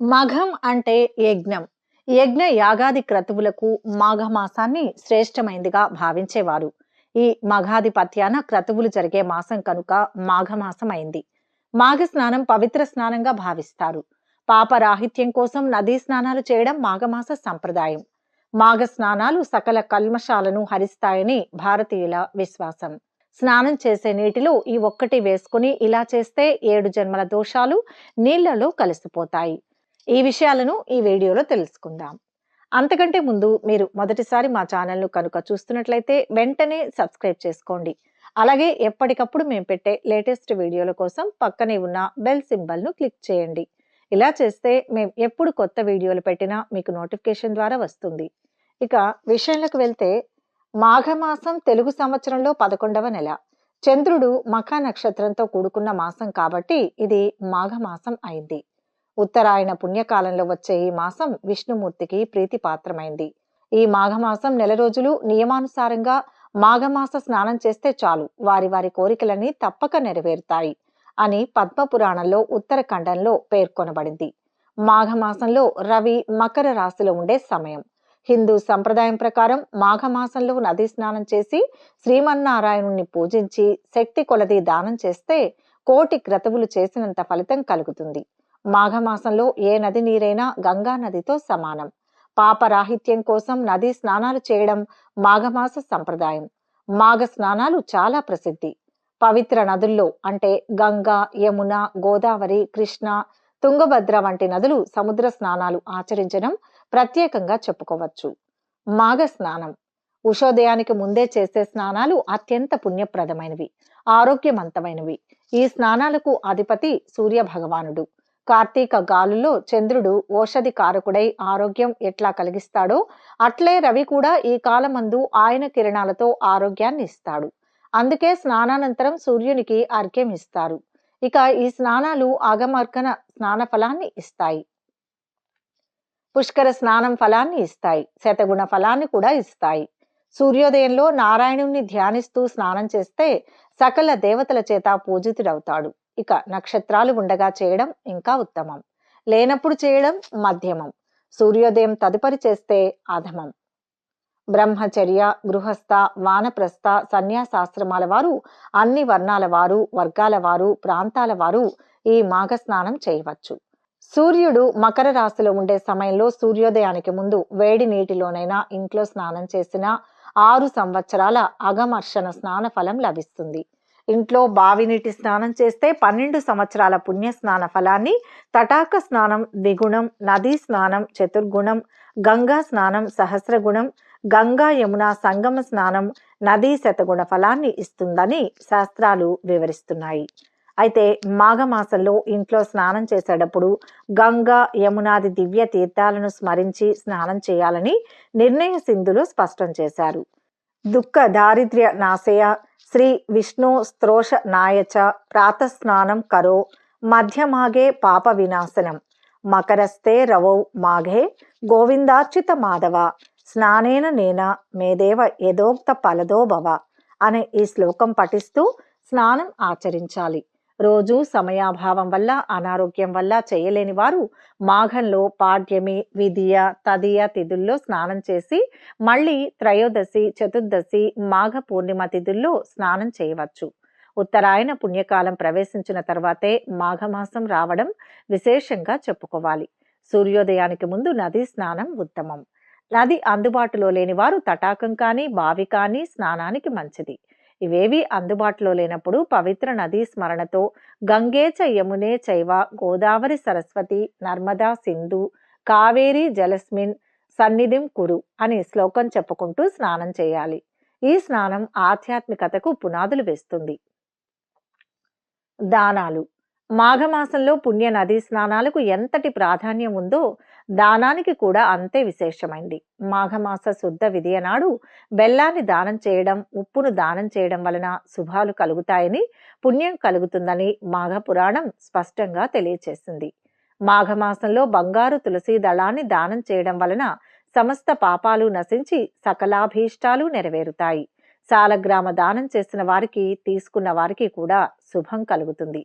మఘం అంటే యజ్ఞం. యజ్ఞ యాగాది క్రతువులకు మాఘమాసాన్ని శ్రేష్టమైందిగా భావించేవారు. ఈ మఘాధిపత్యాన క్రతువులు జరిగే మాసం కనుక మాఘమాసం అయింది మాఘ స్నానం పవిత్ర స్నానంగా భావిస్తారు. పాపరాహిత్యం కోసం నదీ స్నానాలు చేయడం మాఘమాస సంప్రదాయం. మాఘ స్నానాలు సకల కల్మషాలను హరిస్తాయని భారతీయుల విశ్వాసం. స్నానం చేసే నీటిలో ఈ ఒక్కటి వేసుకుని ఇలా చేస్తే ఏడు జన్మల దోషాలు నీళ్ళలో కలిసిపోతాయి. ఈ విషయాలను ఈ వీడియోలో తెలుసుకుందాం. అంతకంటే ముందు మీరు మొదటిసారి మా ఛానల్ను కనుక చూస్తున్నట్లయితే వెంటనే సబ్స్క్రైబ్ చేసుకోండి. అలాగే ఎప్పటికప్పుడు మేము పెట్టే లేటెస్ట్ వీడియోల కోసం పక్కనే ఉన్న బెల్ సింబల్ను క్లిక్ చేయండి. ఇలా చేస్తే మేము ఎప్పుడు కొత్త వీడియోలు పెట్టినా మీకు నోటిఫికేషన్ ద్వారా వస్తుంది. ఇక విషయంలోకి వెళ్తే మాఘమాసం తెలుగు సంవత్సరంలో పదకొండవ నెల. చంద్రుడు మఖ నక్షత్రంతో కూడుకున్న మాసం కాబట్టి ఇది మాఘమాసం అయింది. ఉత్తరాయణ పుణ్యకాలంలో వచ్చే ఈ మాసం విష్ణుమూర్తికి ప్రీతిపాత్రమైంది. ఈ మాఘమాసం నెల రోజులు నియమానుసారంగా మాఘమాస స్నానం చేస్తే చాలు వారి వారి కోరికలన్నీ తప్పక నెరవేరుతాయి అని పద్మపురాణంలో ఉత్తరఖండంలో పేర్కొనబడింది. మాఘమాసంలో రవి మకర రాశిలో ఉండే సమయం. హిందూ సంప్రదాయం ప్రకారం మాఘమాసంలో నది స్నానం చేసి శ్రీమన్నారాయణుణ్ణి పూజించి శక్తి కొలది దానం చేస్తే కోటి క్రతువులు చేసినంత ఫలితం కలుగుతుంది. మాఘమాసంలో ఏ నది నీరైనా గంగా నదితో సమానం. పాపరాహిత్యం కోసం నదీ స్నానాలు చేయడం మాఘమాస సంప్రదాయం. మాఘ స్నానాలు చాలా ప్రసిద్ధి. పవిత్ర నదుల్లో అంటే గంగా యమున గోదావరి కృష్ణ తుంగభద్ర వంటి నదులు సముద్ర స్నానాలు ఆచరించడం ప్రత్యేకంగా చెప్పుకోవచ్చు. మాఘ స్నానం. ఉషోదయానికి ముందే చేసే స్నానాలు అత్యంత పుణ్యప్రదమైనవి ఆరోగ్యవంతమైనవి. ఈ స్నానాలకు అధిపతి సూర్య భగవానుడు కార్తీక గాలులు చంద్రుడు ఓషధి కారకుడై ఆరోగ్యం ఎట్లా కలిగిస్తాడో అట్లే రవి కూడా ఈ కాలమందు ఆయన కిరణాలతో ఆరోగ్యాన్ని ఇస్తాడు. అందుకే స్నానానంతరం సూర్యునికి అర్ఘ్యం ఇస్తారు. ఇక ఈ స్నానాలు ఆగమార్గన స్నాన ఫలాన్ని ఇస్తాయి. పుష్కర స్నానం ఫలాన్ని ఇస్తాయి. శతగుణ ఫలాన్ని కూడా ఇస్తాయి. సూర్యోదయంలో నారాయణుణ్ణి ధ్యానిస్తూ స్నానం చేస్తే సకల దేవతల చేత పూజితుడవుతాడు. ఇక నక్షత్రాలు ఉండగా చేయడం ఇంకా ఉత్తమం. లేనప్పుడు చేయడం మధ్యమం. సూర్యోదయం తదుపరి చేస్తే అధమం. బ్రహ్మచర్య గృహస్థ వానప్రస్థ సన్యాసాశ్రమాల వారు అన్ని వర్ణాల వారు వర్గాల వారు ప్రాంతాల వారు ఈ మాఘ స్నానం చేయవచ్చు. సూర్యుడు మకర రాశిలో ఉండే సమయంలో సూర్యోదయానికి ముందు వేడి నీటిలోనైనా ఇంట్లో స్నానం చేసిన ఆరు సంవత్సరాల అగమర్షణ స్నాన ఫలం లభిస్తుంది. ఇంట్లో బావినీటి స్నానం చేస్తే పన్నెండు సంవత్సరాల పుణ్య స్నాన ఫలాన్ని తటాక స్నానం ద్విగుణం నదీ స్నానం చతుర్గుణం గంగా స్నానం సహస్రగుణం గంగా యమున సంగమ స్నానం నదీ శతగుణ ఫలాన్ని ఇస్తుందని శాస్త్రాలు వివరిస్తున్నాయి. అయితే మాఘమాసంలో ఇంట్లో స్నానం చేసేటప్పుడు గంగా యమునాది దివ్య తీర్థాలను స్మరించి స్నానం చేయాలని నిర్ణయ సింధులు స్పష్టం చేశారు. దుఃఖ దారిద్ర్య నాశయ శ్రీ విష్ణు స్త్రోష నాయచ ప్రాతస్నానం కరో మధ్యమాగే పాప వినాశనం మకరస్తే రవౌ మాఘే గోవిందార్చిత మాధవ స్నానేన నేన మేదేవ యథోక్త ఫలదో భవ అనే ఈ శ్లోకం పఠిస్తూ స్నానం ఆచరించాలి. రోజు సమయాభావం వల్ల అనారోగ్యం వల్ల చేయలేని వారు మాఘంలో పాడ్యమి విధియ తదియ తిథుల్లో స్నానం చేసి మళ్ళీ త్రయోదశి చతుర్దశి మాఘ పూర్ణిమ తిథుల్లో స్నానం చేయవచ్చు. ఉత్తరాయణ పుణ్యకాలం ప్రవేశించిన తర్వాతే మాఘమాసం రావడం విశేషంగా చెప్పుకోవాలి. సూర్యోదయానికి ముందు నది స్నానం ఉత్తమం. నది అందుబాటులో లేని వారు తటాకం కానీ బావి కానీ స్నానానికి మంచిది. ఇవేవి అందుబాటులో లేనప్పుడు పవిత్ర నదీ స్మరణతో గంగే యమునే చైవ గోదావరి సరస్వతి నర్మదా సింధు కావేరి జలస్మిన్ సన్నిధిం కురు అని శ్లోకం చెప్పుకుంటూ స్నానం చేయాలి. ఈ స్నానం ఆధ్యాత్మికతకు పునాదులు వేస్తుంది. దానాలు మాఘమాసంలో పుణ్య నదీ స్నానాలకు ఎంతటి ప్రాధాన్యం ఉందో దానానికి కూడా అంతే విశేషమైంది. మాఘమాస శుద్ధ విధియ నాడు బెల్లాన్ని దానం చేయడం ఉప్పును దానం చేయడం వలన శుభాలు కలుగుతాయని పుణ్యం కలుగుతుందని మాఘ పురాణం స్పష్టంగా తెలియచేసింది. మాఘమాసంలో బంగారు తులసి దళాన్ని దానం చేయడం వలన సమస్త పాపాలు నశించి సకలాభీష్టాలు నెరవేరుతాయి. సాలగ్రామ దానం చేసిన వారికి తీసుకున్న వారికి కూడా శుభం కలుగుతుంది.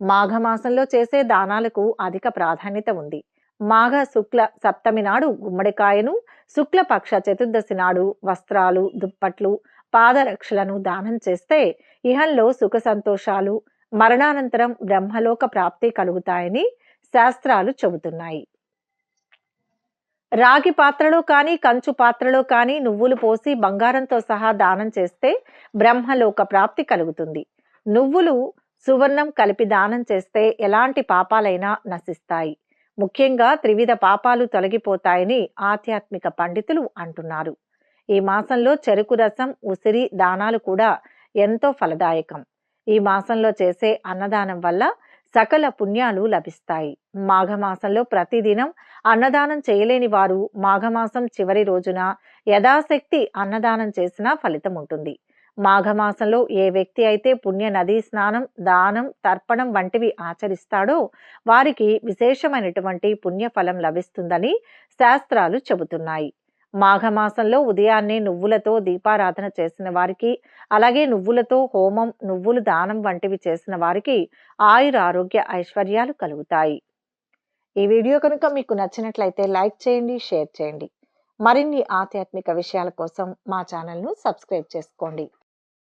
మాఘమాసంలో చేసే దానాలకు అధిక ప్రాధాన్యత ఉంది. మాఘ శుక్ల సప్తమి నాడు గుమ్మడికాయను శుక్లపక్ష చతుర్దశి నాడు వస్త్రాలు దుప్పట్లు పాదరక్షలను దానం చేస్తే ఇహంలో సుఖ సంతోషాలు మరణానంతరం బ్రహ్మలోక ప్రాప్తి కలుగుతాయని శాస్త్రాలు చెబుతున్నాయి. రాగి పాత్రలో కానీ కంచు పాత్రలో కానీ నువ్వులు పోసి బంగారంతో సహా దానం చేస్తే బ్రహ్మలోక ప్రాప్తి కలుగుతుంది. నువ్వులు సువర్ణం కలిపి దానం చేస్తే ఎలాంటి పాపాలైనా నశిస్తాయి. ముఖ్యంగా త్రివిధ పాపాలు తొలగిపోతాయని ఆధ్యాత్మిక పండితులు అంటున్నారు. ఈ మాసంలో చెరుకు రసం ఉసిరి దానాలు కూడా ఎంతో ఫలదాయకం. ఈ మాసంలో చేసే అన్నదానం వల్ల సకల పుణ్యాలు లభిస్తాయి. మాఘమాసంలో ప్రతిదినం అన్నదానం చేయలేని వారు మాఘమాసం చివరి రోజున యథాశక్తి అన్నదానం చేసినా ఫలితం ఉంటుంది. మాఘమాసంలో ఏ వ్యక్తి అయితే పుణ్య నదీ స్నానం దానం తర్పణం వంటివి ఆచరిస్తాడో వారికి విశేషమైనటువంటి పుణ్యఫలం లభిస్తుందని శాస్త్రాలు చెబుతున్నాయి. మాఘమాసంలో ఉదయాన్నే నువ్వులతో దీపారాధన చేసిన వారికి అలాగే నువ్వులతో హోమం నువ్వులు దానం వంటివి చేసిన వారికి ఆయుర ఆరోగ్య ఐశ్వర్యాలు కలుగుతాయి. ఈ వీడియో కనుక మీకు నచ్చినట్లయితే లైక్ చేయండి షేర్ చేయండి. మరిన్ని ఆధ్యాత్మిక విషయాల కోసం మా ఛానల్ను సబ్స్క్రైబ్ చేసుకోండి.